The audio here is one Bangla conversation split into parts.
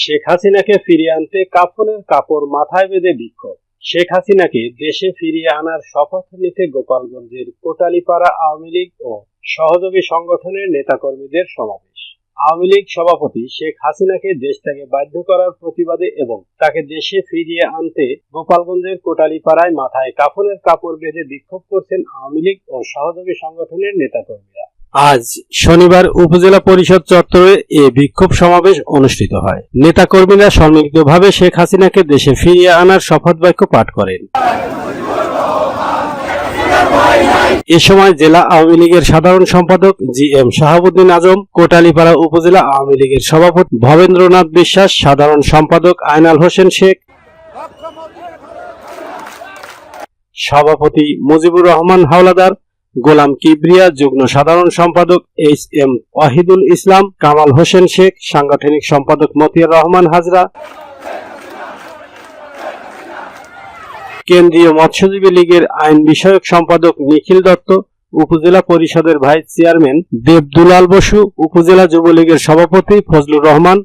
শেখ হাসিনাকে ফিরিয়ে আনতে কাফনের কাপড় মাথায় বেঁধে বিক্ষোভ। শেখ হাসিনাকে দেশে ফিরিয়ে আনার শপথ নিতে গোপালগঞ্জের কোটালীপাড়া আওয়ামী লীগ ও সহযোগী সংগঠনের নেতাকর্মীদের সমাবেশ। আওয়ামী লীগ সভাপতি শেখ হাসিনাকে দেশ থেকে বাধ্য করার প্রতিবাদে এবং তাকে দেশে ফিরিয়ে আনতে গোপালগঞ্জের কোটালীপাড়ায় মাথায় কাফনের কাপড় বেঁধে বিক্ষোভ করছেন আওয়ামী লীগ ও সহযোগী সংগঠনের নেতাকর্মীরা। আজ শনিবার উপজেলা পরিষদ চত্বরে এ বিক্ষোভ সমাবেশ অনুষ্ঠিত হয়। নেতাকর্মীরা সম্মিলিতভাবে শেখ হাসিনাকে দেশে ফিরিয়ে আনার শপথ বাক্য পাঠ করেন। এ সময় জেলা আওয়ামী লীগের সাধারণ সম্পাদক জি এম শাহাবুদ্দিন আজম, কোটালীপাড়া উপজেলা আওয়ামী লীগের সভাপতি ভবেন্দ্রনাথ বিশ্বাস, সাধারণ সম্পাদক আয়নাল হোসেন শেখ, সভাপতি মুজিবুর রহমান হাওলাদার গোলাম কিবরিয়া, যুগ্ম সাধারণ সম্পাদক এইচ এম ওয়াহিদুল ইসলাম, কামাল হোসেন শেখ, সাংগঠনিক সম্পাদক মতিয়ার রহমান হাজরা। কেন্দ্রীয় মৎস্যজীবী লীগের আইন বিষয়ক সম্পাদক নিখিল দত্ত, উপজেলা পরিষদের ভাইস চেয়ারম্যান দেবদুলাল বসু, উপজেলা যুবলীগের সভাপতি ফজলুর রহমান।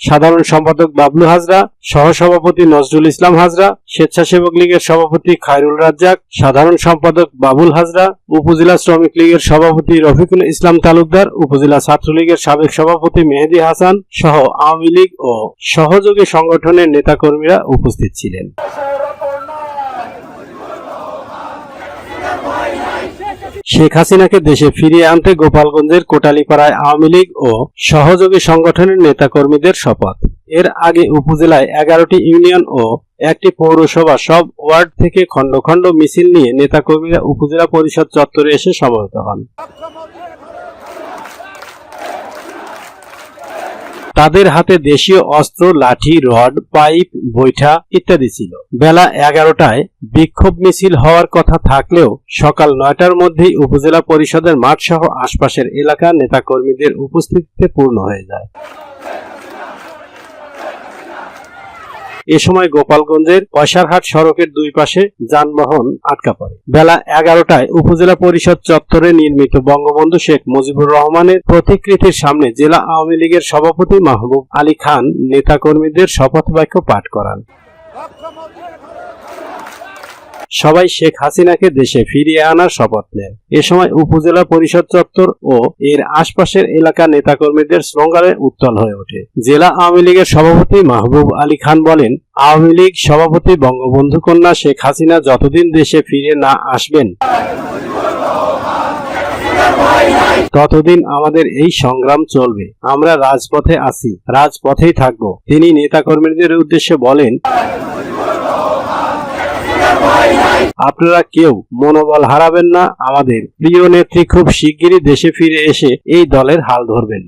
সাধারণ সম্পাদক বাবলু হাজরা, সহসভাপতি নজরুল ইসলাম হাজরা, স্বেচ্ছাসেবক লীগের সভাপতি খায়রুল রাজ্জাক, সাধারণ সম্পাদক বাবুল হাজরা, উপজেলা শ্রমিক লীগের সভাপতি রফিকুল ইসলাম তালুকদার, উপজেলা ছাত্রলীগের সাবেক সভাপতি মেহেদি হাসান সহ আওয়ামী লীগ ও সহযোগী সংগঠনের নেতাকর্মীরা উপস্থিত ছিলেন। শেখ হাসিনাকে দেশে ফিরিয়ে আনতে গোপালগঞ্জের কোটালীপাড়ায় আওয়ামী লীগ ও সহযোগী সংগঠনের নেতাকর্মীদের শপথ। এর আগে উপজেলায় এগারোটি ইউনিয়ন ও একটি পৌরসভা সব ওয়ার্ড থেকে খণ্ড খণ্ড মিছিল নিয়ে নেতাকর্মীরা উপজেলা পরিষদ চত্বরে এসে সমবেত হন। তাদের হাতে দেশীয় অস্ত্র, লাঠি, রড, পাইপ, বৈঠা ইত্যাদি ছিল। বেলা এগারোটায় বিক্ষোভ মিছিল হওয়ার কথা থাকলেও সকাল নয়টার মধ্যেই উপজেলা পরিষদের মাঠ সহ আশপাশের এলাকা নেতাকর্মীদের উপস্থিতিতে পূর্ণ হয়ে যায়। এ সময় গোপালগঞ্জের পয়সারহাট সড়কের দুই পাশে যানবাহন আটকা পড়ে। বেলা এগারোটায় উপজেলা পরিষদ চত্বরে নির্মিত বঙ্গবন্ধু শেখ মুজিবুর রহমানের প্রতিকৃতির সামনে জেলা আওয়ামী লীগের সভাপতি মাহবুব আলী খান নেতাকর্মীদের শপথ বাক্য পাঠ করান। সবাই শেখ হাসিনাকে দেশে ফিরিয়ে আনার শপথ নেন। এ সময় উপজেলা পরিষদ চত্বর ও এর আশপাশের এলাকা নেতাকর্মীদের স্লোগানে উত্তল হয়ে ওঠে। জেলা আওয়ামী লীগের সভাপতি মাহবুব আলী খান বলেন, আওয়ামী লীগ সভাপতি বঙ্গবন্ধু কন্যা শেখ হাসিনা যতদিন দেশে ফিরে না আসবেন, ততদিন আমাদের এই সংগ্রাম চলবে। আমরা রাজপথে আছি, রাজপথেই থাকব। তিনি নেতাকর্মীদের উদ্দেশ্যে বলেন আপনারা কেউ মনোবল হারাবেন না। আমাদের প্রিয় নেত্রী খুব শিগগিরই দেশে ফিরে এসে এই দলের হাল ধরবেন।